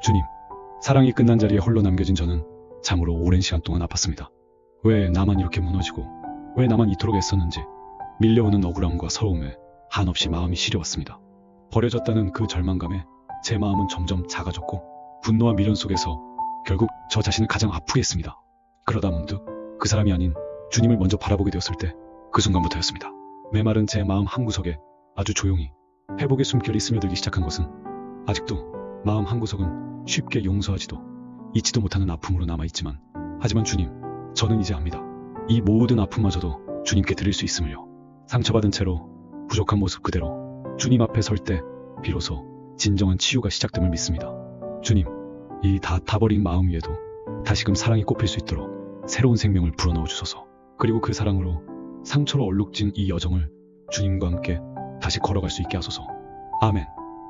주님, 사랑이 끝난 자리에 홀로 남겨진 저는 참으로 오랜 시간 동안 아팠습니다. 왜 나만 이렇게 무너지고, 왜 나만 이토록 애썼는지, 밀려오는 억울함과 서러움에 한없이 마음이 시려웠습니다. 버려졌다는 그 절망감에 제 마음은 점점 작아졌고, 분노와 미련 속에서 결국 저 자신을 가장 아프게 했습니다. 그러다 문득 그 사람이 아닌 주님을 먼저 바라보게 되었을 때 그 순간부터였습니다. 메마른 제 마음 한구석에 아주 조용히 회복의 숨결이 스며들기 시작한 것은 아직도 마음 한구석은 쉽게 용서하지도 잊지도 못하는 아픔으로 남아있지만 하지만 주님, 저는 이제 압니다. 이 모든 아픔마저도 주님께 드릴 수 있음을요. 상처받은 채로 부족한 모습 그대로 주님 앞에 설 때 비로소 진정한 치유가 시작됨을 믿습니다. 주님, 이 다 타버린 마음 위에도 다시금 사랑이 꽃필 수 있도록 새로운 생명을 불어넣어 주소서. 그리고 그 사랑으로 상처로 얼룩진 이 여정을 주님과 함께 다시 걸어갈 수 있게 하소서. 아멘.